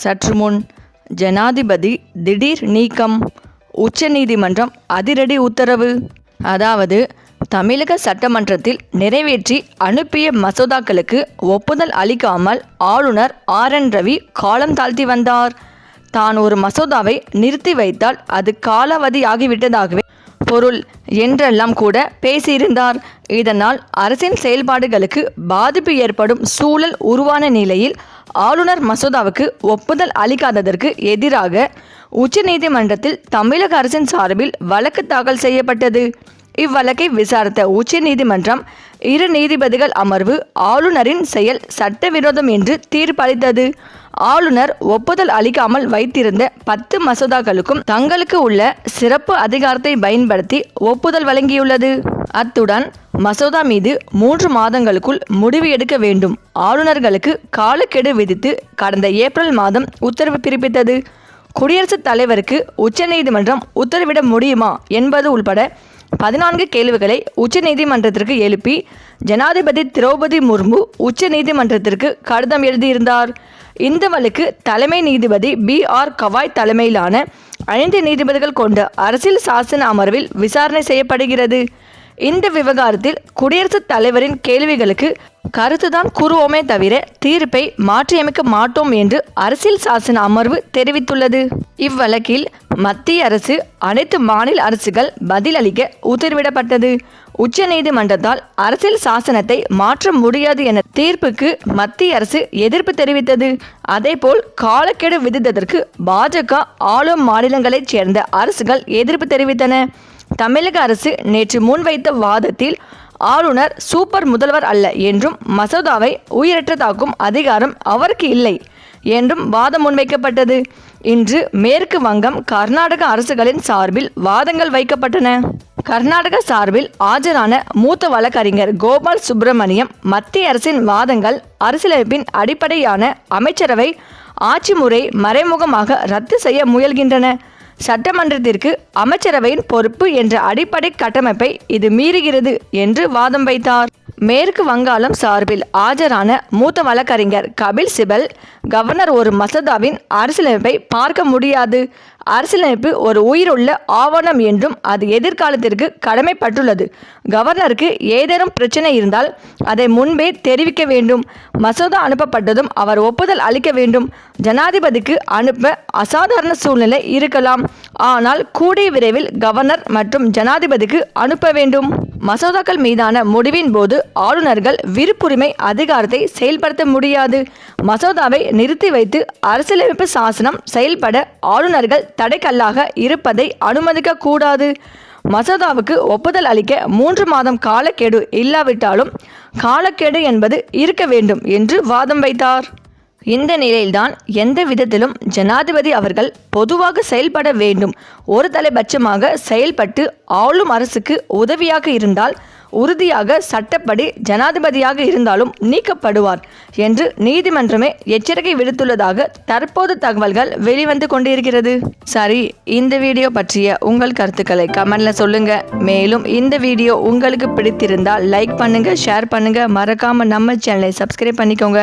சற்று முன் ஜனாதிபதி திடீர் நீக்கம் உச்சநீதிமன்றம் அதிரடி உத்தரவு. அதாவது தமிழக சட்டமன்றத்தில் நிறைவேற்றி அனுப்பிய மசோதாக்களுக்கு ஒப்புதல் அளிக்காமல் ஆளுநர் ஆர். என். ரவி காலம் தாழ்த்தி வந்தார். தான் ஒரு மசோதாவை நிறுத்தி வைத்தால் அது காலாவதியாகிவிட்டதாகவே பொருள் என்றெல்லாம் கூட பேசியிருந்தார். இதனால் அரசின் செயல்பாடுகளுக்கு பாதிப்பு ஏற்படும் சூழல் உருவான நிலையில் ஆளுநர் மசோதாவுக்கு ஒப்புதல் அளிக்காததற்கு எதிராக உச்சநீதிமன்றத்தில் தமிழக அரசின் சார்பில் வழக்கு தாக்கல் செய்யப்பட்டது. இவ்வழக்கை விசாரித்த உச்சநீதிமன்றம் இரு நீதிபதிகள் அமர்வு ஆளுநரின் செயல் சட்டவிரோதம் என்று தீர்ப்பளித்தது. ஆளுநர் ஒப்புதல் அளிக்காமல் வைத்திருந்த பத்து மசோதாக்களுக்கும் தங்களுக்கு உள்ள சிறப்பு அதிகாரத்தை பயன்படுத்தி ஒப்புதல் வழங்கியுள்ளது. அத்துடன் மசோதா மீது மூன்று மாதங்களுக்குள் முடிவு எடுக்க வேண்டும். ஆளுநர்களுக்கு காலக்கெடு விதித்து கடந்த ஏப்ரல் மாதம் உத்தரவு பிறப்பித்தது. குடியரசுத் தலைவருக்கு உச்சநீதிமன்றம் உத்தரவிட முடியுமா என்பது உள்பட பதினான்கு கேள்விகளை உச்சநீதிமன்றத்திற்கு எழுப்பி ஜனாதிபதி திரௌபதி முர்மு உச்சநீதிமன்றத்திற்கு கடிதம் எழுதியிருந்தார். இந்த வழக்கு தலைமை நீதிபதி பி. ஆர். கவாய் தலைமையிலான ஐந்து நீதிபதிகள் கொண்ட அரசியல் சாசன அமர்வில் விசாரணை செய்யப்படுகிறது. இந்த விவகாரத்தில் குடியரசுத் தலைவரின் கேள்விகளுக்கு கருத்துதான் கூறுவோமே தவிர தீர்ப்பை மாற்றியமைக்க மாட்டோம் என்று அரசியல் சாசன அமர்வு தெரிவித்துள்ளது. இவ்வழக்கில் மத்திய அரசு அனைத்து மாநில அரசுகள் பதிலளிக்க உத்தரவிடப்பட்டது. உச்சநீதிமன்றத்தால் அரசியல் சாசனத்தை மாற்ற முடியாது என தீர்ப்புக்கு மத்திய அரசு எதிர்ப்பு தெரிவித்தது. அதேபோல் காலக்கெடு விதித்ததற்கு பாஜக ஆளும் மாநிலங்களைச் சேர்ந்த அரசுகள் எதிர்ப்பு தெரிவித்தன. தமிழக அரசு நேற்று முன்வைத்த வாதத்தில் ஆளுநர் சூப்பர் முதல்வர் அல்ல என்றும் மசோதாவை உயிரற்றதாக்கும் அதிகாரம் அவருக்கு இல்லை. என்றும் வாதம் முன்வைக்கப்பட்டது. இன்று மேற்கு வங்கம் கர்நாடக அரசுகளின் சார்பில் வாதங்கள் வைக்கப்பட்டன. கர்நாடக சார்பில் ஆஜரான மூத்த வழக்கறிஞர் கோபால் சுப்பிரமணியம் மத்திய அரசின் வாதங்கள் அரசியலமைப்பின் அடிப்படையான அமைச்சரவை ஆட்சி முறை மறைமுகமாக ரத்து செய்ய முயல்கின்றன. சட்டமன்றத்திற்கு அமைச்சரவையின் பொறுப்பு என்ற அடிப்படை கட்டமைப்பை இது மீறுகிறது என்று வாதம் வைத்தார். மேற்கு வங்காளம் சார்பில் ஆஜரான மூத்த வழக்கறிஞர் கபில் சிபல் கவர்னர் ஒரு மசோதாவின் அரசியலமைப்பை பார்க்க முடியாது. அரசியலமைப்பு ஒரு உயிருள்ள ஆவணம் என்றும் அது எதிர்காலத்திற்கு கடமைப்பட்டுள்ளது. கவர்னருக்கு ஏதேனும் பிரச்சனை இருந்தால் அதை முன்பே தெரிவிக்க வேண்டும். மசோதா அனுப்பப்பட்டதும் அவர் ஒப்புதல் அளிக்க வேண்டும். ஜனாதிபதிக்கு அனுப்ப அசாதாரண சூழ்நிலை இருக்கலாம். ஆனால் கூடிய விரைவில் கவர்னர் மற்றும் ஜனாதிபதிக்கு அனுப்ப வேண்டும். மசோதாக்கள் மீதான முடிவின் போது ஆளுநர்கள் விருப்புரிமை அதிகாரத்தை செயல்படுத்த முடியாது. மசோதாவை நிறுத்தி வைத்து அரசியலமைப்பு சாசனம் செயல்பட ஆளுநர்கள் தடைக்கல்லாக இருப்பதை அனுமதிக்க கூடாது. மசோதாவுக்கு ஒப்புதல் அளிக்க மூன்று மாதம் காலக்கெடு இல்லாவிட்டாலும் காலக்கெடு என்பது இருக்க வேண்டும் என்று வாதம் வைத்தார். இந்த நிலையில்தான் எந்த விதத்திலும் ஜனாதிபதி அவர்கள் பொதுவாக செயல்பட வேண்டும். ஒரு தலைபட்சமாக செயல்பட்டு ஆளும் அரசுக்கு உதவியாக இருந்தால் உறுதியாக சட்டப்படி ஜனாதிபதியாக இருந்தாலும் நீக்கப்படுவார் என்று நீதிமன்றமே எச்சரிக்கை விடுத்துள்ளதாக தற்போது தகவல்கள் வெளிவந்து கொண்டிருக்கிறது. சரி இந்த வீடியோ பற்றிய உங்கள் கருத்துக்களை கமெண்ட்ல சொல்லுங்க. மேலும் இந்த வீடியோ உங்களுக்கு பிடித்திருந்தால் லைக் பண்ணுங்க ஷேர் பண்ணுங்க. மறக்காம நம்ம சேனலை சப்ஸ்கிரைப் பண்ணிக்கோங்க.